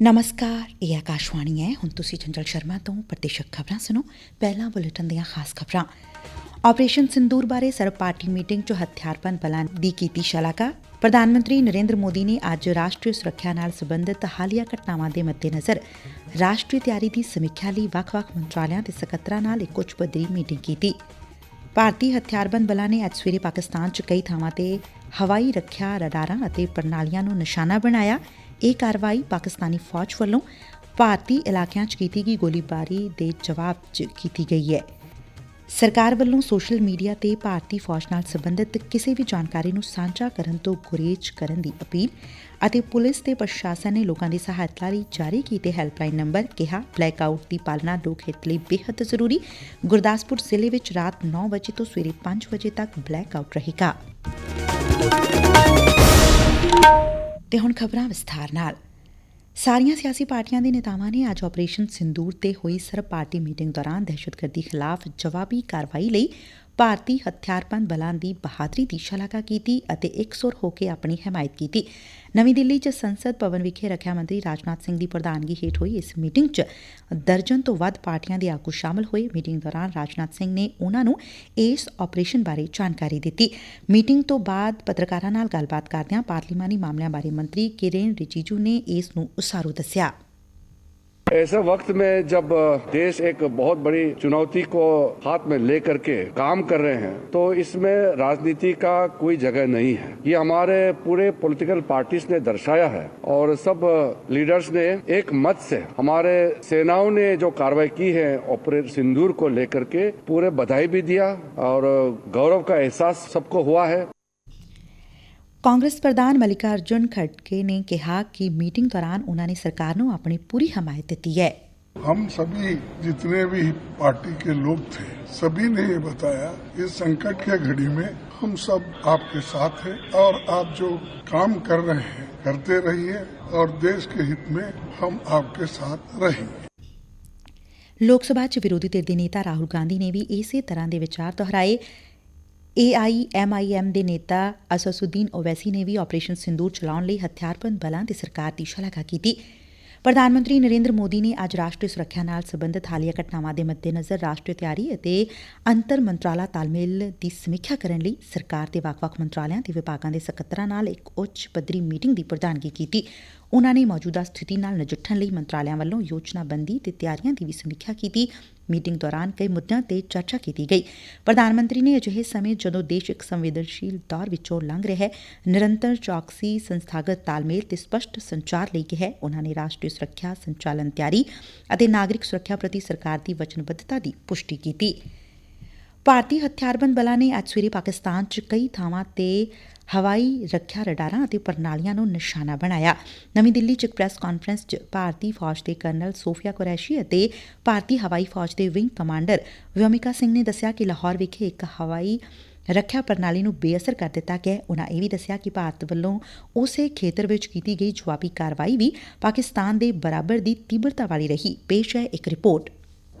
ਨਮਸਕਾਰ ਇਹ ਆਕਾਸ਼ਵਾਣੀ ਹੈ ਹੁਣ ਤੁਸੀਂ ਚੰਚਲ ਸ਼ਰਮਾ ਤੋਂ ਪ੍ਰਤੀਸ਼ਕ ਖਬਰਾਂ ਸੁਣੋ ਪਹਿਲਾਂ ਬੁਲੇਟਿਨ ਦੀਆਂ ਖਾਸ ਖਬਰਾਂ ਆਪਰੇਸ਼ਨ ਸਿੰਦੂਰ ਬਾਰੇ ਸਰਬ ਪਾਰਟੀ ਮੀਟਿੰਗ 'ਚ ਹਥਿਆਰਬੰਦ ਬਲਾਂ ਦੀ ਕੀਤੀ ਸ਼ਲਾਘਾ ਪ੍ਰਧਾਨ ਮੰਤਰੀ ਨਰਿੰਦਰ ਮੋਦੀ ਨੇ ਅੱਜ ਰਾਸ਼ਟਰੀ ਸੁਰੱਖਿਆ ਨਾਲ ਸੰਬੰਧਿਤ ਹਾਲੀਆ ਘਟਨਾਵਾਂ ਦੇ ਮੱਦੇਨਜ਼ਰ ਰਾਸ਼ਟਰੀ ਤਿਆਰੀ ਦੀ ਸਮੀਖਿਆ ਲਈ ਵੱਖ-ਵੱਖ ਮੰਤਰਾਲਿਆਂ ਦੇ ਸਕੱਤਰਾਂ ਨਾਲ ਇੱਕ ਉੱਚ ਪੱਧਰੀ ਮੀਟਿੰਗ ਕੀਤੀ ਭਾਰਤੀ ਹਥਿਆਰਬੰਦ ਬਲਾਂ ਨੇ ਅੱਜ ਸਵੇਰੇ ਪਾਕਿਸਤਾਨ 'ਚ ਕਈ ਥਾਵਾਂ ਤੇ ਹਵਾਈ ਰੱਖਿਆ ਰਡਾਰਾਂ ਅਤੇ ਪ੍ਰਣਾਲੀਆਂ ਨੂੰ ਨਿਸ਼ਾਨਾ ਬਣਾਇਆ। ਇਹ ਕਾਰਵਾਈ ਪਾਕਿਸਤਾਨੀ ਫੌਜ ਵੱਲੋਂ ਭਾਰਤੀ ਇਲਾਕਿਆਂ 'ਚ ਕੀਤੀ ਗਈ ਗੋਲੀਬਾਰੀ ਦੇ ਜਵਾਬ 'ਚ ਕੀਤੀ ਗਈ ਹੈ। ਸਰਕਾਰ ਵੱਲੋਂ ਸੋਸ਼ਲ ਮੀਡੀਆ ਤੇ ਭਾਰਤੀ ਫੌਜ ਨਾਲ ਸੰਬੰਧਿਤ ਕਿਸੇ ਵੀ ਜਾਣਕਾਰੀ ਨੂੰ ਸਾਂਝਾ ਕਰਨ ਤੋਂ ਗੁਰੇਜ਼ ਕਰਨ ਦੀ ਅਪੀਲ ਅਤੇ ਪੁਲਿਸ ਤੇ ਪ੍ਰਸ਼ਾਸਨ ਨੇ ਲੋਕਾਂ ਦੀ ਸਹਾਇਤਾ ਲਈ ਜਾਰੀ ਕੀਤੇ ਹੈਲਪਲਾਈਨ ਨੰਬਰ ਕਿਹਾ ਬਲੈਕ ਆਊਟ ਦੀ ਪਾਲਣਾ ਲੋਕ ਹਿੱਤ ਲਈ ਬੇਹੱਦ ਜ਼ਰੂਰੀ। ਗੁਰਦਾਸਪੁਰ ਜ਼ਿਲ੍ਹੇ ਵਿੱਚ ਰਾਤ 9 ਵਜੇ ਤੋਂ ਸਵੇਰੇ 5 ਵਜੇ ਤੱਕ ਬਲੈਕ ਆਊਟ ਰਹੇਗਾ। ਤੇ ਹੁਣ ਖਬਰਾਂ ਵਿਸਥਾਰ ਨਾਲ। ਸਾਰੀਆਂ ਸਿਆਸੀ ਪਾਰਟੀਆਂ ਦੇ ਨੇਤਾਵਾਂ ਨੇ ਅੱਜ ਆਪਰੇਸ਼ਨ ਸਿੰਦੂਰ ਤੇ ਹੋਈ ਸਰਬ ਪਾਰਟੀ ਮੀਟਿੰਗ ਦੌਰਾਨ ਦਹਿਸ਼ਤਗਰਦੀ ਖਿਲਾਫ ਜਵਾਬੀ ਕਾਰਵਾਈ ਲਈ ਭਾਰਤੀ ਹਥਿਆਰਬੰਦ ਬਲਾਂ ਦੀ ਬਹਾਦਰੀ ਦੀ ਸ਼ਲਾਘਾ ਕੀਤੀ ਅਤੇ ਇਕਸੁਰ ਹੋ ਕੇ ਆਪਣੀ ਹਮਾਇਤ ਕੀਤੀ। ਨਵੀਂ ਦਿੱਲੀ 'ਚ ਸੰਸਦ ਭਵਨ ਵਿਖੇ ਰੱਖਿਆ ਮੰਤਰੀ ਰਾਜਨਾਥ ਸਿੰਘ ਦੀ ਪ੍ਰਧਾਨਗੀ ਹੇਠ ਹੋਈ ਇਸ ਮੀਟਿੰਗ 'ਚ ਦਰਜਨ ਤੋਂ ਵੱਧ ਪਾਰਟੀਆਂ ਦੇ ਆਗੂ ਸ਼ਾਮਲ ਹੋਏ। ਮੀਟਿੰਗ ਦੌਰਾਨ ਰਾਜਨਾਥ ਸਿੰਘ ਨੇ ਉਨ੍ਹਾਂ ਨੂੰ ਇਸ ਆਪਰੇਸ਼ਨ ਬਾਰੇ ਜਾਣਕਾਰੀ ਦਿੱਤੀ। ਮੀਟਿੰਗ ਤੋਂ ਬਾਅਦ ਪੱਤਰਕਾਰਾਂ ਨਾਲ ਗੱਲਬਾਤ ਕਰਦਿਆਂ ਪਾਰਲੀਮਾਨੀ ਮਾਮਲਿਆਂ ਬਾਰੇ ਮੰਤਰੀ ਕਿਰੇਨ ਰਿਜੀਜੂ ਨੇ ਇਸ ਨੂੰ ਉਸਾਰੂ ਦੱਸਿਆ। ऐसे वक्त में जब देश एक बहुत बड़ी चुनौती को हाथ में लेकर के काम कर रहे हैं तो इसमें राजनीति का कोई जगह नहीं है। ये हमारे पूरे पॉलिटिकल पार्टीज़ ने दर्शाया है और सब लीडर्स ने एक मत से हमारे सेनाओं ने जो कार्रवाई की है ऑपरेशन सिंदूर को लेकर के पूरे बधाई भी दिया और गौरव का एहसास सबको हुआ है। ਕਾਂਗਰਸ ਪ੍ਰਧਾਨ ਮਲਿਕਾਰਜੁਨ ਖੜਗੇ ਨੇ ਕਿਹਾ ਕਿ ਮੀਟਿੰਗ ਦੌਰਾਨ ਉਨ੍ਹਾਂ ਨੇ ਸਰਕਾਰ ਨੂੰ ਆਪਣੀ ਪੂਰੀ ਹਮਾਇਤ ਦਿੱਤੀ ਹੈ हम सभी जितने भी पार्टी के लोग थे सभी ने ये बताया इस संकट के घड़ी में हम सब आपके साथ हैं और आप जो काम कर रहे हैं करते रहिए और देश के हित में हम आपके साथ रहेंगे ਲੋਕ ਸਭਾ 'ਚ ਵਿਰੋਧੀ ਧਿਰ ਦੇ ਨੇਤਾ ਰਾਹੁਲ ਗਾਂਧੀ ਨੇ ਵੀ ਇਸੇ ਤਰ੍ਹਾਂ ਦੇ ਵਿਚਾਰ ਦੁਹਰਾਏ ਏਆਈਐਮਆਈਐਮ ਦੇ ਨੇਤਾ ਅਸਸੁਦੀਨ ਓਵੈਸੀ ਨੇ ਵੀ ਆਪਰੇਸ਼ਨ ਸਿੰਦੂਰ ਚਲਾਉਣ ਲਈ ਹਥਿਆਰਬੰਦ ਬਲਾਂ ਦੀ ਸਰਕਾਰ ਦੀ ਸ਼ਲਾਘਾ ਕੀਤੀ। ਪ੍ਰਧਾਨ ਮੰਤਰੀ ਨਰਿੰਦਰ ਮੋਦੀ ਨੇ ਅੱਜ ਰਾਸ਼ਟਰੀ ਸੁਰੱਖਿਆ ਨਾਲ ਸਬੰਧਤ ਹਾਲੀਆ ਘਟਨਾਵਾਂ ਦੇ ਮੱਦੇਨਜ਼ਰ ਰਾਸ਼ਟਰੀ ਤਿਆਰੀ ਅਤੇ ਅੰਤਰ ਮੰਤਰਾਲਾ ਤਾਲਮੇਲ ਦੀ ਸਮੀਖਿਆ ਕਰਨ ਲਈ ਸਰਕਾਰ ਦੇ ਵੱਖ-ਵੱਖ ਮੰਤਰਾਲਿਆਂ ਤੇ ਵਿਭਾਗਾਂ ਦੇ ਸਕੱਤਰਾਂ ਨਾਲ ਇੱਕ ਉੱਚ ਪੱਧਰੀ ਮੀਟਿੰਗ ਦੀ ਪ੍ਰਧਾਨਗੀ ਕੀਤੀ। ਉਨ੍ਹਾਂ ਨੇ ਮੌਜੂਦਾ ਸਥਿਤੀ ਨਾਲ ਨਜਿੱਠਣ ਲਈ ਮੰਤਰਾਲਿਆਂ ਵੱਲੋਂ ਯੋਜਨਾਬੰਦੀ ਤੇ ਤਿਆਰੀਆਂ ਦੀ ਵੀ ਸਮੀਖਿਆ ਕੀਤੀ। ਮੀਟਿੰਗ ਦੌਰਾਨ ਕਈ ਮੁੱਦਿਆਂ ਤੇ ਚਰਚਾ ਕੀਤੀ ਗਈ। ਪ੍ਰਧਾਨ ਮੰਤਰੀ ਨੇ ਅਜਿਹੇ ਸਮੇਂ ਜਦੋਂ ਦੇਸ਼ ਇੱਕ ਸੰਵੇਦਨਸ਼ੀਲ ਦੌਰ ਵਿੱਚੋਂ ਲੰਘ ਰਿਹਾ ਹੈ, ਨਿਰੰਤਰ ਚੌਕਸੀ, ਸੰਸਥਾਗਤ ਤਾਲਮੇਲ ਤੇ ਸਪਸ਼ਟ ਸੰਚਾਰ ਲਈ ਕਿਹਾ ਉਨ੍ਹਾਂ ਨੇ ਰਾਸ਼ਟਰੀ ਸੁਰੱਖਿਆ ਸੰਚਾਲਨ ਤਿਆਰੀ ਅਤੇ ਨਾਗਰਿਕ ਸੁਰੱਖਿਆ ਪ੍ਰਤੀ ਸਰਕਾਰ ਦੀ ਵਚਨਬੱਧਤਾ ਦੀ ਪੁਸ਼ਟੀ ਕੀਤੀ। ਭਾਰਤੀ ਹਥਿਆਰਬੰਦ ਬਲਾਂ ਨੇ ਅੱਜ ਸਵੇਰੇ ਪਾਕਿਸਤਾਨ 'ਚ ਕਈ ਥਾਵਾਂ ਤੇ ਹਵਾਈ ਰੱਖਿਆ ਰਡਾਰਾਂ ਅਤੇ ਪ੍ਰਣਾਲੀਆਂ ਨੂੰ ਨਿਸ਼ਾਨਾ ਬਣਾਇਆ। ਨਵੀਂ ਦਿੱਲੀ 'ਚ ਇੱਕ ਪ੍ਰੈਸ ਕਾਨਫਰੰਸ 'ਚ ਭਾਰਤੀ ਫੌਜ ਦੇ ਕਰਨਲ ਸੋਫੀਆ ਕੁਰੈਸ਼ੀ ਅਤੇ ਭਾਰਤੀ ਹਵਾਈ ਫੌਜ ਦੇ ਵਿੰਗ ਕਮਾਂਡਰ ਵਿਓਮਿਕਾ ਸਿੰਘ ਨੇ ਦੱਸਿਆ ਕਿ ਲਾਹੌਰ ਵਿਖੇ ਇੱਕ ਹਵਾਈ ਰੱਖਿਆ ਪ੍ਰਣਾਲੀ ਨੂੰ ਬੇਅਸਰ ਕਰ ਦਿੱਤਾ ਗਿਆ ਉਨ੍ਹਾਂ ਇਹ ਵੀ ਦੱਸਿਆ ਕਿ ਭਾਰਤ ਵੱਲੋਂ ਉਸੇ ਖੇਤਰ ਵਿੱਚ ਕੀਤੀ ਗਈ ਜਵਾਬੀ ਕਾਰਵਾਈ ਵੀ ਪਾਕਿਸਤਾਨ ਦੇ ਬਰਾਬਰ ਦੀ ਤੀਬਰਤਾ ਵਾਲੀ ਰਹੀ। ਪੇਸ਼ ਹੈ ਇੱਕ ਰਿਪੋਰਟ।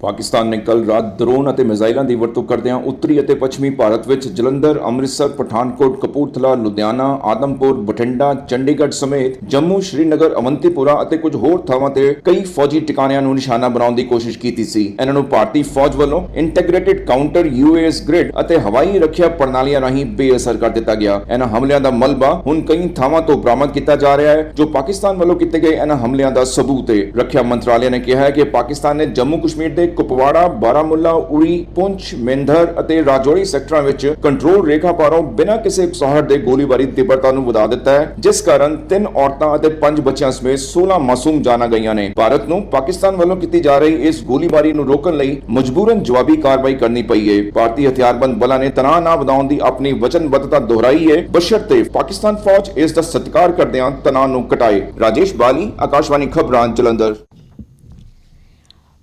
ਪਾਕਿਸਤਾਨ ਨੇ ਕੱਲ ਰਾਤ ਡਰੋਨ ਅਤੇ ਮਿਜ਼ਾਈਲਾਂ ਦੀ ਵਰਤੋਂ ਕਰਦਿਆਂ ਉੱਤਰੀ ਅਤੇ ਪੱਛਮੀ ਭਾਰਤ ਵਿੱਚ ਜਲੰਧਰ, ਅੰਮ੍ਰਿਤਸਰ, ਪਠਾਨਕੋਟ, ਕਪੂਰਥਲਾ, ਲੁਧਿਆਣਾ, ਆਦਮਪੁਰ, ਬਠਿੰਡਾ, ਚੰਡੀਗੜ੍ਹ ਸਮੇਤ ਜੰਮੂ, ਸ਼੍ਰੀਨਗਰ, ਅਵੰਤੀਪੁਰਾ ਅਤੇ ਕੁਝ ਹੋਰ ਥਾਵਾਂ ਤੇ ਕਈ ਫੌਜੀ ਟਿਕਾਣਿਆਂ ਨੂੰ ਨਿਸ਼ਾਨਾ ਬਣਾਉਣ ਦੀ ਕੋਸ਼ਿਸ਼ ਕੀਤੀ ਸੀ। ਇਹਨਾਂ ਨੂੰ ਭਾਰਤੀ ਫੌਜ ਵੱਲੋਂ ਇੰਟੀਗ੍ਰੇਟਿਡ ਕਾਊਂਟਰ ਯੂਏਐਸ ਗ੍ਰਿਡ ਅਤੇ ਹਵਾਈ ਰੱਖਿਆ ਪ੍ਰਣਾਲੀਆਂ ਰਾਹੀਂ ਬੇਅਸਰ ਕਰ ਦਿੱਤਾ ਗਿਆ। ਇਹਨਾਂ ਹਮਲਿਆਂ ਦਾ ਮਲਬਾ ਹੁਣ ਕਈ ਥਾਵਾਂ ਤੋਂ ਬਰਾਮਦ ਕੀਤਾ ਜਾ ਰਿਹਾ ਹੈ ਜੋ ਪਾਕਿਸਤਾਨ ਵੱਲੋਂ ਕੀਤੇ ਗਏ ਇਹਨਾਂ ਹਮਲਿਆਂ ਦਾ ਸਬੂਤ ਹੈ। ਰੱਖਿਆ ਮੰਤਰਾਲੇ ਨੇ ਕਿਹਾ ਹੈ ਕਿ ਪਾਕਿਸਤਾਨ ਨੇ ਜੰਮੂ ਕਸ਼ਮੀਰ ਦੇ ਕੁਪਵਾੜਾ, ਬਾਰਾਮੁੱਲਾ, ਉਰੀ, ਪੁੰਛ, ਮੇਂਧਰ ਅਤੇ ਰਾਜੌਰੀ ਸੈਕਟਰਾਂ ਵਿੱਚ ਕੰਟਰੋਲ ਰੇਖਾ ਪਾਰੋਂ ਬਿਨਾਂ ਕਿਸੇ ਉਕਸਾਹਟ ਦੇ ਗੋਲੀਬਾਰੀ ਤੀਬਰਤਾ ਨੂੰ ਵਧਾ ਦਿੱਤਾ ਹੈ ਜਿਸ ਕਾਰਨ ਤਿੰਨ ਔਰਤਾਂ ਅਤੇ ਪੰਜ ਬੱਚਿਆਂ ਸਮੇਤ 16 ਮਾਸੂਮ ਜਾਨਾਂ ਗਈਆਂ ਨੇ। ਭਾਰਤ ਨੂੰ ਪਾਕਿਸਤਾਨ ਵੱਲੋਂ ਕੀਤੀ ਜਾ ਰਹੀ ਇਸ ਗੋਲੀਬਾਰੀ ਨੂੰ ਰੋਕਣ ਲਈ ਮਜਬੂਰਨ ਜਵਾਬੀ ਕਾਰਵਾਈ ਕਰਨੀ ਪਈ ਹੈ ਭਾਰਤੀ ਹਥਿਆਰਬੰਦ ਬਲਾਂ ਨੇ ਤਣਾਅ ਨਾ ਵਧਾਉਣ ਦੀ ਆਪਣੀ ਵਚਨਬੱਧਤਾ ਦੁਹਰਾਈ ਹੈ ਬਸ਼ਰਤੇ ਪਾਕਿਸਤਾਨ ਫੌਜ ਇਸ ਦਾ ਸਤਿਕਾਰ ਕਰਦਿਆਂ ਤਣਾਅ ਨੂੰ ਘਟਾਏ। ਰਾਜੇਸ਼ ਬਾਲੀ ਆਕਾਸ਼ਵਾਣੀ ਖਬਰਾਂ ਜਲੰਧਰ।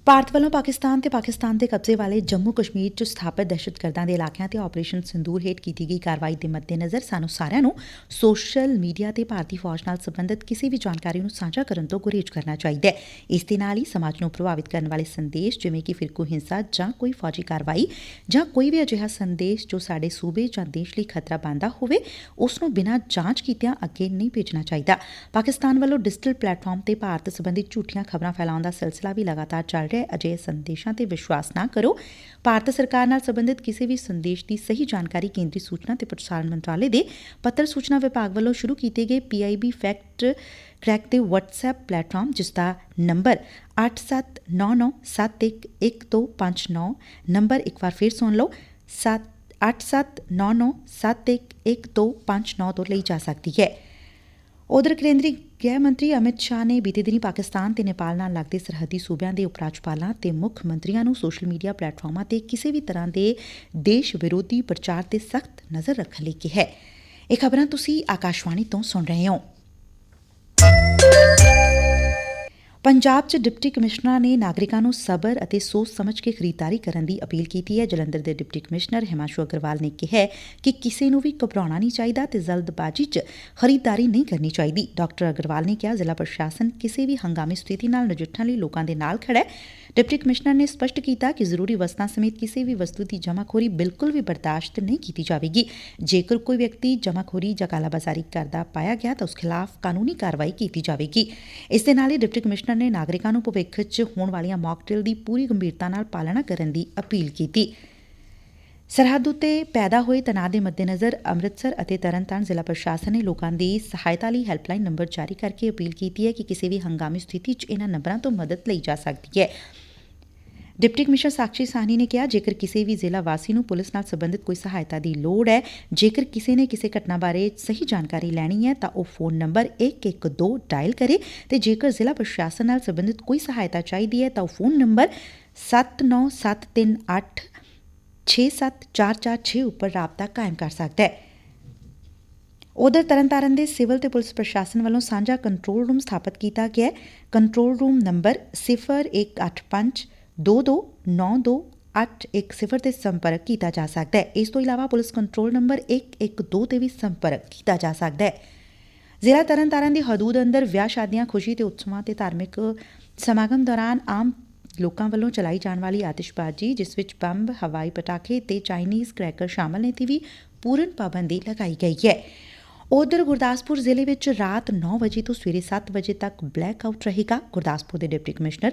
ਭਾਰਤ ਵੱਲੋਂ ਪਾਕਿਸਤਾਨ ਤੇ ਪਾਕਿਸਤਾਨ ਦੇ ਕਬਜ਼ੇ ਵਾਲੇ ਜੰਮੂ ਕਸ਼ਮੀਰ 'ਚ ਸਥਾਪਿਤ ਦਹਿਸ਼ਤਗਰਦਾਂ ਦੇ ਇਲਾਕਿਆਂ ਤੇ ਆਪਰੇਸ਼ਨ ਸਿੰਦੂਰ ਹੇਠ ਕੀਤੀ ਗਈ ਕਾਰਵਾਈ ਦੇ ਮੱਦੇਨਜ਼ਰ ਸਾਨੂੰ ਸਾਰਿਆਂ ਨੂੰ ਸੋਸ਼ਲ ਮੀਡੀਆ ਤੇ ਭਾਰਤੀ ਫੌਜ ਨਾਲ ਸੰਬੰਧਿਤ ਕਿਸੇ ਵੀ ਜਾਣਕਾਰੀ ਨੂੰ ਸਾਂਝਾ ਕਰਨ ਤੋਂ ਗੁਰੇਜ਼ ਕਰਨਾ ਚਾਹੀਦਾ ਹੈ। ਇਸ ਦੇ ਨਾਲ ਹੀ ਸਮਾਜ ਨੂੰ ਪ੍ਰਭਾਵਿਤ ਕਰਨ ਵਾਲੇ ਸੰਦੇਸ਼ ਜਿਵੇਂ ਕਿ ਫਿਰਕੂ ਹਿੰਸਾ ਜਾਂ ਕੋਈ ਫੌਜੀ ਕਾਰਵਾਈ ਜਾਂ ਕੋਈ ਵੀ ਅਜਿਹਾ ਸੰਦੇਸ਼ ਜੋ ਸਾਡੇ ਸੂਬੇ ਜਾਂ ਦੇਸ਼ ਲਈ ਖਤਰਾ ਬਣਦਾ ਹੋਵੇ, ਉਸ ਨੂੰ ਬਿਨਾਂ ਜਾਂਚ ਕੀਤਿਆਂ ਅੱਗੇ ਨਹੀਂ ਭੇਜਣਾ ਚਾਹੀਦਾ। ਪਾਕਿਸਤਾਨ ਵੱਲੋਂ ਡਿਜੀਟਲ ਪਲੇਟਫਾਰਮ ਤੇ ਭਾਰਤ ਸੰਬੰਧੀ ਝੂਠੀਆਂ ਖਬਰਾਂ ਫੈਲਾਉਣ ਦਾ ਸਿਲਸਿਲਾ ਵੀ ਲਗਾਤਾਰ ਚੱਲ ਰਿਹਾ ਹੈ। ਅਜਿਹੇ ਸੰਦੇਸ਼ਾਂ ਤੇ ਵਿਸ਼ਵਾਸ ਨਾ ਕਰੋ। ਭਾਰਤ ਸਰਕਾਰ ਨਾਲ ਸੰਬੰਧਿਤ ਕਿਸੇ ਵੀ ਸੰਦੇਸ਼ ਦੀ ਸਹੀ ਜਾਣਕਾਰੀ ਕੇਂਦਰੀ ਸੂਚਨਾ ਤੇ ਪ੍ਰਸਾਰਣ ਮੰਤਰਾਲੇ ਦੇ ਪੱਤਰ ਸੂਚਨਾ ਵਿਭਾਗ ਵੱਲੋਂ ਸ਼ੁਰੂ ਕੀਤੇ ਗਏ ਪੀਆਈਬੀ ਫੈਕਟ ਕਰੈਕ ਦੇ WhatsApp ਪਲੇਟਫਾਰਮ, ਜਿਸ ਦਾ ਨੰਬਰ 8799711259 ਨੰਬਰ ਇੱਕ ਵਾਰ ਫਿਰ ਸੁਣ ਲਓ 8799711259 ਤੋਂ ਲਈ ਜਾ ਸਕਦੀ ਹੈ। ਉਧਰ ਕੇਂਦਰੀ ਗ੍ਰਹਿ ਮੰਤਰੀ ਅਮਿਤ ਸ਼ਾਹ ਨੇ ਬੀਤੇ ਦਿਨੀ ਪਾਕਿਸਤਾਨ ਤੇ ਨੇਪਾਲ ਨਾਲ ਲੱਗਦੇ ਸਰਹੱਦੀ ਸੁਬਿਆਂ ਦੇ ਉਪ ਰਾਜਪਾਲਾਂ ਤੇ ਮੁੱਖ ਮੰਤਰੀਆਂ ਨੂੰ ਸੋਸ਼ਲ ਮੀਡੀਆ ਪਲੇਟਫਾਰਮਾਂ ਤੇ ਕਿਸੇ ਵੀ ਤਰ੍ਹਾਂ ਦੇ ਦੇਸ਼ ਵਿਰੋਧੀ ਪ੍ਰਚਾਰ ਤੇ ਸਖਤ ਨਜ਼ਰ ਰੱਖਣ ਲਈ ਕਿਹਾ ਇਹ ਖਬਰਾਂ ਤੁਸੀਂ ਆਕਾਸ਼ਵਾਣੀ ਤੋਂ ਸੁਣ ਰਹੇ ਹੋ। ਪੰਜਾਬ 'ਚ ਡਿਪਟੀ ਕਮਿਸ਼ਨਰਾਂ ਨੇ ਨਾਗਰਿਕਾਂ ਨੂੰ ਸਬਰ ਅਤੇ ਸੋਚ ਸਮਝ ਕੇ ਖਰੀਦਦਾਰੀ ਕਰਨ ਦੀ ਅਪੀਲ ਕੀਤੀ ਹੈ। ਜਲੰਧਰ ਦੇ ਡਿਪਟੀ ਕਮਿਸ਼ਨਰ ਹਿਮਾਂਸ਼ੂ ਅਗਰਵਾਲ ਨੇ ਕਿਹਾ ਕਿ ਕਿਸੇ ਨੂੰ ਵੀ ਘਬਰਾਉਣਾ ਨਹੀਂ ਚਾਹੀਦਾ ਤੇ ਜਲਦਬਾਜ਼ੀ 'ਚ ਖਰੀਦਦਾਰੀ ਨਹੀਂ ਕਰਨੀ ਚਾਹੀਦੀ। ਡਾਕਟਰ ਅਗਰਵਾਲ ਨੇ ਕਿਹਾ, ਜ਼ਿਲ੍ਹਾ ਪ੍ਰਸ਼ਾਸਨ ਕਿਸੇ ਵੀ ਹੰਗਾਮੀ ਸਥਿਤੀ ਨਾਲ ਨਜਿੱਠਣ ਲਈ ਲੋਕਾਂ ਦੇ ਨਾਲ ਖੜਾ ਹੈ। ਡਿਪਟੀ ਕਮਿਸ਼ਨਰ ਨੇ ਸਪਸ਼ਟ ਕੀਤਾ ਕਿ ਜ਼ਰੂਰੀ ਵਸਤਾਂ ਸਮੇਤ ਕਿਸੇ ਵੀ ਵਸਤੂ ਦੀ ਜਮਾਖੋਰੀ ਬਿਲਕੁਲ ਵੀ ਬਰਦਾਸ਼ਤ ਨਹੀਂ ਕੀਤੀ ਜਾਵੇਗੀ। ਜੇਕਰ ਕੋਈ ਵਿਅਕਤੀ ਜਮਾਖੋਰੀ ਜਾਂ ਕਾਲਾਬਾਜ਼ਾਰੀ ਕਰਦਾ ਪਾਇਆ ਗਿਆ ਤਾਂ ਉਸ ਖਿਲਾਫ ਕਾਨੂੰਨੀ ਕਾਰਵਾਈ ਕੀਤੀ ਜਾਵੇਗੀ। ਇਸ ਦੇ ਨਾਲ ਹੀ ਡਿਪਟੀ ਕਮਿਸ਼ਨਰ ਨੇ ਨਾਗਰਿਕਾਂ ਨੂੰ ਭਵਿੱਖ 'ਚ ਹੋਣ ਵਾਲੀਆਂ ਮੌਕ ਦੀ ਪੂਰੀ ਗੰਭੀਰਤਾ ਨਾਲ ਪਾਲਣਾ ਕਰਨ ਦੀ ਅਪੀਲ ਕੀਤੀ। ਸਰਹੱਦ ਉਤੇ ਪੈਦਾ ਹੋਏ ਤਣਾਅ ਦੇ ਮੱਦੇਨਜ਼ਰ ਅੰਮ੍ਰਿਤਸਰ ਅਤੇ ਤਰਨਤਾਰਨ ਜ਼ਿਲ੍ਹਾ ਪ੍ਰਸ਼ਾਸਨ ਨੇ ਲੋਕਾਂ ਦੀ ਸਹਾਇਤਾ ਲਈ ਹੈਲਪਲਾਈਨ ਨੰਬਰ ਜਾਰੀ ਕਰਕੇ ਅਪੀਲ ਕੀਤੀ ਹੈ ਕਿ ਕਿਸੇ ਵੀ ਹੰਗਾਮੀ ਸਥਿਤੀ 'ਚ ਇਹਨਾਂ ਨੰਬਰਾਂ ਤੋਂ ਮਦਦ ਲਈ ਜਾ ਸਕਦੀ ਹੈ। ਡਿਪਟੀ ਕਮਿਸ਼ਨਰ ਸਾਕਸ਼ੀ ਸਾਹਨੀ ਨੇ ਕਿਹਾ, ਜੇਕਰ ਕਿਸੇ ਵੀ ਜ਼ਿਲ੍ਹਾ ਵਾਸੀ ਨੂੰ ਪੁਲਿਸ ਨਾਲ ਸਬੰਧਤ ਕੋਈ ਸਹਾਇਤਾ ਦੀ ਲੋੜ ਹੈ, ਜੇਕਰ ਕਿਸੇ ਨੇ ਕਿਸੇ ਘਟਨਾ ਬਾਰੇ ਸਹੀ ਜਾਣਕਾਰੀ ਲੈਣੀ ਹੈ, ਤਾਂ ਉਹ ਫੋਨ ਨੰਬਰ 112 ਡਾਇਲ ਕਰੇ ਤੇ ਜੇਕਰ ਜ਼ਿਲ੍ਹਾ ਪ੍ਰਸ਼ਾਸਨ ਨਾਲ ਸਬੰਧਤ ਕੋਈ ਸਹਾਇਤਾ ਚਾਹੀਦੀ ਹੈ, ਤਾਂ ਉਹ ਫੋਨ ਨੰਬਰ 79738 67446 ਉੱਪਰ ਰਾਬਤਾ ਕਾਇਮ ਕਰ ਸਕਦਾ ਹੈ। ਉਧਰ ਤਰਨਤਾਰਨ ਦੇ ਸਿਵਲ ਤੇ ਪੁਲਿਸ ਪ੍ਰਸ਼ਾਸਨ ਵੱਲੋਂ ਸਾਂਝਾ ਕੰਟਰੋਲ ਰੂਮ ਸਥਾਪਿਤ ਕੀਤਾ ਗਿਆ ਹੈ। ਕੰਟਰੋਲ ਰੂਮ ਨੰਬਰ 0185 22928110 ਤੇ ਸੰਪਰਕ ਕੀਤਾ ਜਾ ਸਕਦਾ ਹੈ। ਇਸ ਤੋਂ ਇਲਾਵਾ ਪੁਲਿਸ ਕੰਟਰੋਲ ਨੰਬਰ 112 ਤੇ ਵੀ ਸੰਪਰਕ ਕੀਤਾ ਜਾ ਸਕਦਾ ਹੈ। ਜ਼ਿਲ੍ਹਾ ਤਰਨਤਾਰਨ ਦੀ ਹਦੂਦ ਅੰਦਰ ਵਿਆਹ ਸ਼ਾਦੀਆਂ, ਖੁਸ਼ੀ ਤੇ ਉਤਸਵਾਂ ਤੇ ਧਾਰਮਿਕ ਸਮਾਗਮ ਦੌਰਾਨ ਆਮ ਲੋਕਾਂ ਵੱਲੋਂ ਚਲਾਈ ਜਾਣ ਵਾਲੀ ਆਤਿਸ਼ਬਾਜ਼ੀ, ਜਿਸ ਵਿੱਚ ਬੰਬ, ਹਵਾਈ ਪਟਾਕੇ ਤੇ ਚਾਈਨੀਜ਼ ਕ੍ਰੈਕਰ ਸ਼ਾਮਲ ਨੇ, ਤੇ ਵੀ ਪੂਰਨ ਪਾਬੰਦੀ ਲਗਾਈ ਗਈ ਹੈ। ਉਧਰ ਗੁਰਦਾਸਪੁਰ ਜ਼ਿਲ੍ਹੇ ਵਿੱਚ ਰਾਤ 9 ਵਜੇ ਤੋਂ ਸਵੇਰੇ 7 ਵਜੇ ਤੱਕ ਬਲੈਕ ਆਊਟ ਰਹੇਗਾ। ਗੁਰਦਾਸਪੁਰ ਦੇ ਡਿਪਟੀ ਕਮਿਸ਼ਨਰ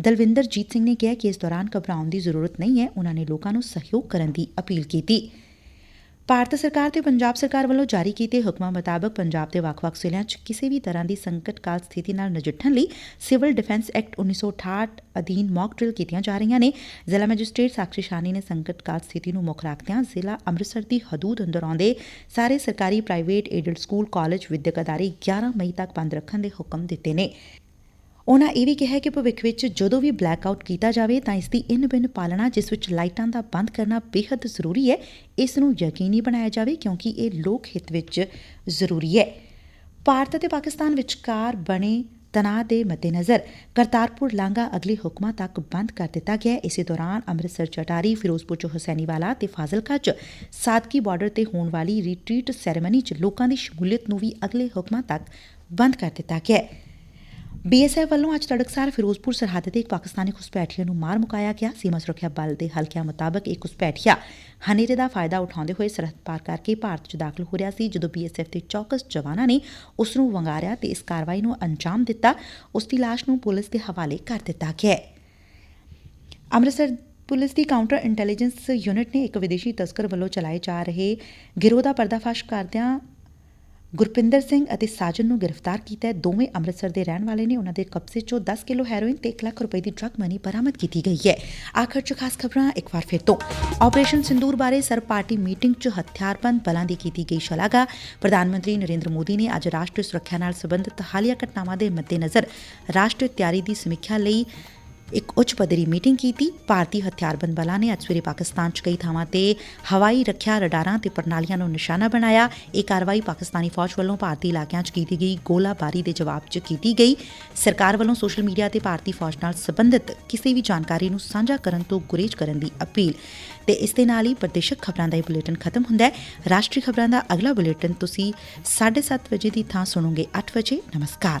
ਦਲਵਿੰਦਰਜੀਤ ਸਿੰਘ ਨੇ ਕਿਹਾ ਕਿ ਇਸ ਦੌਰਾਨ ਘਬਰਾਉਣ ਦੀ ਜ਼ਰੂਰਤ ਨਹੀਂ ਹੈ। ਉਹਨਾਂ ਨੇ ਲੋਕਾਂ ਨੂੰ ਸਹਿਯੋਗ ਕਰਨ ਦੀ ਅਪੀਲ ਕੀਤੀ। ਭਾਰਤ ਸਰਕਾਰ ਤੇ ਪੰਜਾਬ ਸਰਕਾਰ ਵੱਲੋਂ ਜਾਰੀ ਕੀਤੇ ਹੁਕਮਾਂ ਮੁਤਾਬਕ ਪੰਜਾਬ ਦੇ ਵੱਖ-ਵੱਖ ਜ਼ਿਲ੍ਹਿਆਂ 'ਚ ਕਿਸੇ ਵੀ ਤਰ੍ਹਾਂ ਦੀ ਸੰਕਟ ਕਾਲ ਸਥਿਤੀ ਨਾਲ ਨਜਿੱਠਣ ਲਈ ਸਿਵਲ ਡਿਫੈਂਸ ਐਕਟ 1968 ਅਧੀਨ ਮੌਕ ਡਰਿਲ ਕੀਤੀਆਂ ਜਾ ਰਹੀਆਂ ਨੇ। ਜ਼ਿਲ੍ਹਾ ਮੈਜਿਸਟ੍ਰੇਟ ਸਾਕਸ਼ੀ ਸ਼ਾਨੀ ਨੇ ਸੰਕਟ ਕਾਲ ਸਥਿਤੀ ਨੂੰ ਮੁੱਖ ਰੱਖਦਿਆਂ ਜ਼ਿਲ੍ਹਾ ਅੰਮ੍ਰਿਤਸਰ ਦੀ ਹਦੂਦ ਅੰਦਰ ਆਉਂਦੇ ਸਾਰੇ ਸਰਕਾਰੀ ਪ੍ਰਾਈਵੇਟ ਏਡਡ ਸਕੂਲ ਕਾਲਜ ਵਿਦਿਅਕ ਅਦਾਰੇ 11 ਮਈ ਤੱਕ ਬੰਦ ਰੱਖਣ ਦੇ ਹੁਕਮ ਦਿੱਤੇ ਨੇ। ਉਨੂਾ ਇਹ ਵੀ ਕਿਹਾ ਕਿ ਭਵਿੱਖ ਵਿੱਚ ਜਦੋਂ ਵੀ ਬਲੈਕ ਆਊਟ ਕੀਤਾ ਜਾਵੇ ਤਾਂ ਇਸ ਦੀ ਇਨ ਬਿਨ ਪਾਲਣਾ, ਜਿਸ ਵਿੱਚ ਲਾਈਟਾਂ ਦਾ ਬੰਦ ਕਰਨਾ ਬੇहद ਜ਼ਰੂਰੀ ਹੈ, ਇਸ ਨੂੰ ਯਕੀਨੀ ਬਣਾਇਆ ਜਾਵੇ ਕਿਉਂਕਿ ਇਹ ਲੋਕ ਹਿੱਤ ਵਿੱਚ ਜ਼ਰੂਰੀ ਹੈ। ਭਾਰਤ ਅਤੇ ਪਾਕਿਸਤਾਨ ਵਿਚਕਾਰ ਬਣੇ ਤਣਾਅ ਦੇ ਮੱਦੇਨਜ਼ਰ ਕਰਤਾਰਪੁਰ ਲਾਂਘਾ ਅਗਲੇ ਹੁਕਮਾਂ ਤੱਕ ਬੰਦ ਕਰ ਦਿੱਤਾ ਗਿਆ ਇਸੇ ਦੌਰਾਨ ਅੰਮ੍ਰਿਤਸਰ ਚਟਾਰੀ ਫਿਰੋਜ਼ਪੁਰ ਚ ਹੁਸੈਨੀਵਾਲਾ ਤੇ ਫਾਜ਼ਿਲਕਾ ਚ ਸਾਦਕੀ ਬਾਰਡਰ ਤੇ ਹੋਣ ਵਾਲੀ ਰਿਟਰੀਟ ਸੈਰੇਮਨੀ ਚ ਲੋਕਾਂ ਦੀ ਸ਼ਮੂਲੀਅਤ ਨੂੰ ਵੀ ਅਗਲੇ ਹੁਕਮਾਂ ਤੱਕ ਬੰਦ ਕਰ ਦਿੱਤਾ ਗਿਆ ਹੈ। ਬੀਐਸਐਫ ਵੱਲੋਂ ਅੱਜ ਤੜਕਸਾਰ ਫਿਰੋਜ਼ਪੁਰ ਸਰਹੱਦ ਤੇ ਇੱਕ ਪਾਕਿਸਤਾਨੀ ਘੁਸਪੈਠੀਆ ਨੂੰ ਮਾਰ ਮੁਕਾਇਆ ਗਿਆ। ਸੀਮਾ ਸੁਰੱਖਿਆ ਬਲ ਦੇ ਹਲਕਿਆਂ ਮੁਤਾਬਕ ਇਹ ਘੁਸਪੈਠੀਆ ਹਨੇਰੇ ਦਾ ਫਾਇਦਾ ਉਠਾਉਂਦੇ ਹੋਏ ਸਰਹੱਦ ਪਾਰ ਕਰਕੇ ਭਾਰਤ 'ਚ ਦਾਖਲ ਹੋ ਰਿਹਾ ਸੀ, ਜਦੋਂ ਬੀਐਸਐਫ ਦੇ ਚੌਕਸ ਜਵਾਨਾਂ ਨੇ ਉਸ ਨੂੰ ਵੰਗਾਰਿਆ ਤੇ ਇਸ ਕਾਰਵਾਈ ਨੂੰ ਅੰਜਾਮ ਦਿੱਤਾ। ਉਸ ਦੀ ਲਾਸ਼ ਨੂੰ ਪੁਲਿਸ ਦੇ ਹਵਾਲੇ ਕਰ ਦਿੱਤਾ ਗਿਆ ਅੰਮ੍ਰਿਤਸਰ ਪੁਲਿਸ ਦੀ ਕਾਊਂਟਰ ਇੰਟੈਲੀਜੈਂਸ ਯੂਨਿਟ ਨੇ ਇੱਕ ਵਿਦੇਸ਼ੀ ਤਸਕਰ ਵੱਲੋਂ ਚਲਾਏ ਜਾ ਰਹੇ ਗਿਰੋਹ ਦਾ ਪਰਦਾਫਾਸ਼ ਕਰਦਿਆਂ ਗੁਰਪਿੰਦਰ ਸਿੰਘ ਅਤੇ ਸਾਜਨ ਨੂੰ ਗ੍ਰਿਫਤਾਰ ਕੀਤਾ ਹੈ। ਦੋਵੇਂ ਅੰਮ੍ਰਿਤਸਰ ਦੇ ਰਹਿਣ ਵਾਲੇ ਨੇ। ਉਹਨਾਂ ਦੇ ਕਬਜ਼ੇ 'ਚੋਂ 10 ਕਿਲੋ ਹੈਰੋਇਨ ਤੇ 1 ਲੱਖ ਰੁਪਏ ਦੀ ਡਰੱਗ ਮਨੀ ਬਰਾਮਦ ਕੀਤੀ ਗਈ ਹੈ। ਆਖਰ 'ਚ ਖਾਸ ਖਬਰਾਂ ਇੱਕ ਵਾਰ ਫਿਰ ਤੋਂ। ਆਪਰੇਸ਼ਨ ਸਿੰਦੂਰ ਬਾਰੇ ਸਰ ਪਾਰਟੀ ਮੀਟਿੰਗ 'ਚ ਹਥਿਆਰਬੰਦ ਬਲਾਂ ਦੀ ਕੀਤੀ ਗਈ ਸ਼ਲਾਘਾ। ਪ੍ਰਧਾਨ ਮੰਤਰੀ ਨਰਿੰਦਰ ਮੋਦੀ ਨੇ ਅੱਜ ਰਾਸ਼ਟਰੀ ਸੁਰੱਖਿਆ ਨਾਲ ਸੰਬੰਧਿਤ ਹਾਲੀਆ ਘਟਨਾਵਾਂ ਦੇ ਮੱਦੇਨਜ਼ਰ ਰਾਸ਼ਟਰੀ ਤਿਆਰੀ ਦੀ ਸਮੀਖਿਆ ਲਈ ਇੱਕ ਉੱਚ ਪੱਧਰੀ ਮੀਟਿੰਗ ਕੀਤੀ। ਭਾਰਤੀ ਹਥਿਆਰਬੰਦ ਬਲਾਂ ਨੇ ਅੱਜ ਸਵੇਰੇ ਪਾਕਿਸਤਾਨ 'ਚ ਕਈ ਥਾਵਾਂ ਤੇ ਹਵਾਈ ਰੱਖਿਆ ਰਡਾਰਾਂ ਤੇ ਪ੍ਰਣਾਲੀਆਂ ਨੂੰ ਨਿਸ਼ਾਨਾ ਬਣਾਇਆ। ਇਹ ਕਾਰਵਾਈ ਪਾਕਿਸਤਾਨੀ ਫੌਜ ਵੱਲੋਂ ਭਾਰਤੀ ਇਲਾਕਿਆਂ 'ਚ ਕੀਤੀ ਗਈ। ਗੋਲਾਬਾਰੀ ਦੇ ਜਵਾਬ 'ਚ ਕੀਤੀ ਗਈ। ਸਰਕਾਰ ਵੱਲੋਂ ਸੋਸ਼ਲ ਮੀਡੀਆ ਤੇ ਭਾਰਤੀ ਫੌਜ ਨਾਲ ਸੰਬੰਧਿਤ ਕਿਸੇ ਵੀ ਜਾਣਕਾਰੀ ਨੂੰ ਸਾਂਝਾ ਕਰਨ ਤੋਂ ਗੁਰੇਜ਼ ਕਰਨ ਦੀ ਅਪੀਲ। ਤੇ ਇਸ ਦੇ ਨਾਲ ਹੀ ਪ੍ਰਦੇਸ਼ਕ ਖਬਰਾਂ ਦਾ ਇਹ ਬੁਲੇਟਿਨ ਖਤਮ ਹੁੰਦਾ ਹੈ। ਰਾਸ਼ਟਰੀ ਖਬਰਾਂ ਦਾ ਅਗਲਾ ਬੁਲੇਟਿਨ ਤੁਸੀਂ 7:30 ਵਜੇ ਦੀ ਥਾਂ ਸੁਣੋਗੇ 8 ਵਜੇ। ਨਮਸਕਾਰ।